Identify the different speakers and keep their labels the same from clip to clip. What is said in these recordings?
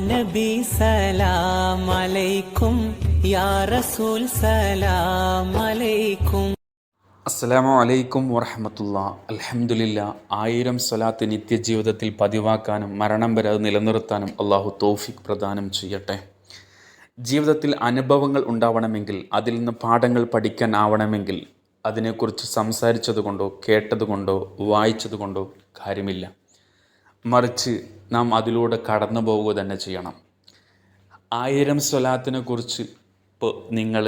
Speaker 1: നബി സലാം അലൈക്കും യാ റസൂൽ സലാം അലൈക്കും
Speaker 2: അസ്സലാമു അലൈക്കും വറഹമത്തുള്ള. അലഹമുല്ല ആയിരം സ്വലാത്ത് നിത്യജീവിതത്തിൽ പതിവാക്കാനും മരണം വരെ അത് നിലനിർത്താനും അള്ളാഹു തോഫിക് പ്രദാനം ചെയ്യട്ടെ. ജീവിതത്തിൽ അനുഭവങ്ങൾ ഉണ്ടാവണമെങ്കിൽ അതിൽ നിന്ന് പാഠങ്ങൾ പഠിക്കാൻ ആവണമെങ്കിൽ അതിനെക്കുറിച്ച് സംസാരിച്ചതുകൊണ്ടോ കേട്ടതുകൊണ്ടോ വായിച്ചതുകൊണ്ടോ കാര്യമില്ല. മറിച്ച് നാം അതിലൂടെ കടന്നു പോവുക തന്നെ ചെയ്യണം. ആയിരം സ്വലാത്തിനെ കുറിച്ച് ഇപ്പോൾ നിങ്ങൾ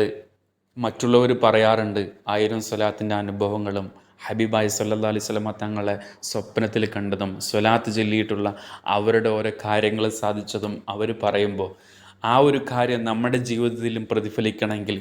Speaker 2: മറ്റുള്ളവർ പറയാറുണ്ട്. ആയിരം സ്വലാത്തിന്റെ അനുഭവങ്ങളും ഹബീബായ് സല്ലാ അലൈഹി സ്വലമ തങ്ങളെ സ്വപ്നത്തിൽ കണ്ടതും സ്വലാത്ത് ചൊല്ലിയിട്ടുള്ള അവരുടെ ഓരോ കാര്യങ്ങൾ സാധിച്ചതും അവർ പറയുമ്പോൾ ആ ഒരു കാര്യം നമ്മുടെ ജീവിതത്തിലും പ്രതിഫലിക്കണമെങ്കിൽ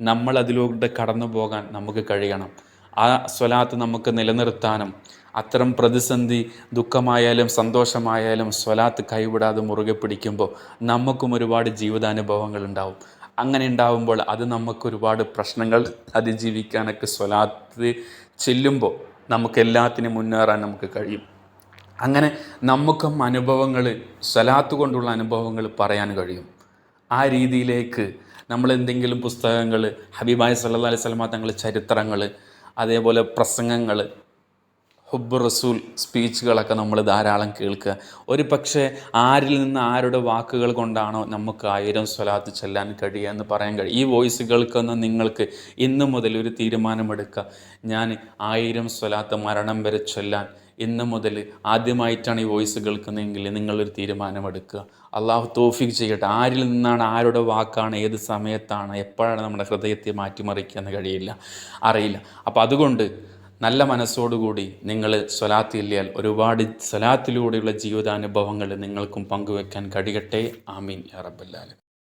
Speaker 2: നമ്മൾ അതിലൂടെ കടന്നു പോകാൻ നമുക്ക് കഴിയണം. ആ സ്വലാത്ത് നമുക്ക് നിലനിർത്താനും അത്തരം പ്രതിസന്ധി ദുഃഖമായാലും സന്തോഷമായാലും സ്വലാത്ത് കൈവിടാതെ മുറുകെ പിടിക്കുമ്പോൾ നമുക്കും ഒരുപാട് ജീവിതാനുഭവങ്ങൾ ഉണ്ടാവും. അങ്ങനെ ഉണ്ടാവുമ്പോൾ അത് നമുക്ക് ഒരുപാട് പ്രശ്നങ്ങൾ അതിജീവിക്കാനൊക്കെ സ്വലാത്ത് ചെല്ലുമ്പോൾ നമുക്ക് എല്ലാത്തിനും മുന്നേറാൻ നമുക്ക് കഴിയും. അങ്ങനെ നമുക്കും അനുഭവങ്ങൾ സ്വലാത്ത് കൊണ്ടുള്ള അനുഭവങ്ങൾ പറയാൻ കഴിയും. ആ രീതിയിലേക്ക് നമ്മൾ എന്തെങ്കിലും പുസ്തകങ്ങൾ ഹബീബായ് സല്ലാ അലൈഹി തങ്ങൾ ചരിത്രങ്ങൾ അതേപോലെ പ്രസംഗങ്ങൾ ഹുബ് റസൂൽ സ്പീച്ചുകളൊക്കെ നമ്മൾ ധാരാളം കേൾക്കുക. ഒരു പക്ഷേ ആരിൽ നിന്ന് ആരുടെ വാക്കുകൾ കൊണ്ടാണോ നമുക്ക് ആയിരം സ്വലാത്ത് ചെല്ലാൻ കഴിയുക എന്ന് പറയാൻ കഴിയും. ഈ വോയിസ് കേൾക്കുന്ന നിങ്ങൾക്ക് ഇന്ന് മുതൽ ഒരു തീരുമാനമെടുക്കുക ഞാൻ ആയിരം സ്വലാത്ത് മരണം വരെ ചൊല്ലാൻ ഇന്ന് മുതൽ ആദ്യമായിട്ടാണ് ഈ വോയിസ് കേൾക്കുന്നതെങ്കിൽ നിങ്ങളൊരു തീരുമാനമെടുക്കുക. അള്ളാഹു തോഫിക്ക് ചെയ്യട്ടെ. ആരിൽ നിന്നാണ് ആരുടെ വാക്കാണ് ഏത് സമയത്താണ് എപ്പോഴാണ് നമ്മുടെ ഹൃദയത്തെ മാറ്റിമറിക്കുക എന്ന് കഴിയില്ല? അറിയില്ല. അപ്പോൾ അതുകൊണ്ട് നല്ല മനസ്സോടുകൂടി നിങ്ങൾ സ്വലാത്തില്ലിയാൽ ഒരുപാട് സ്വലാത്തിലൂടെയുള്ള ജീവിതാനുഭവങ്ങൾ നിങ്ങൾക്കും പങ്കുവെക്കാൻ കഴിയട്ടെ. ആമീൻ. യാ റബ്ബല്ലാലും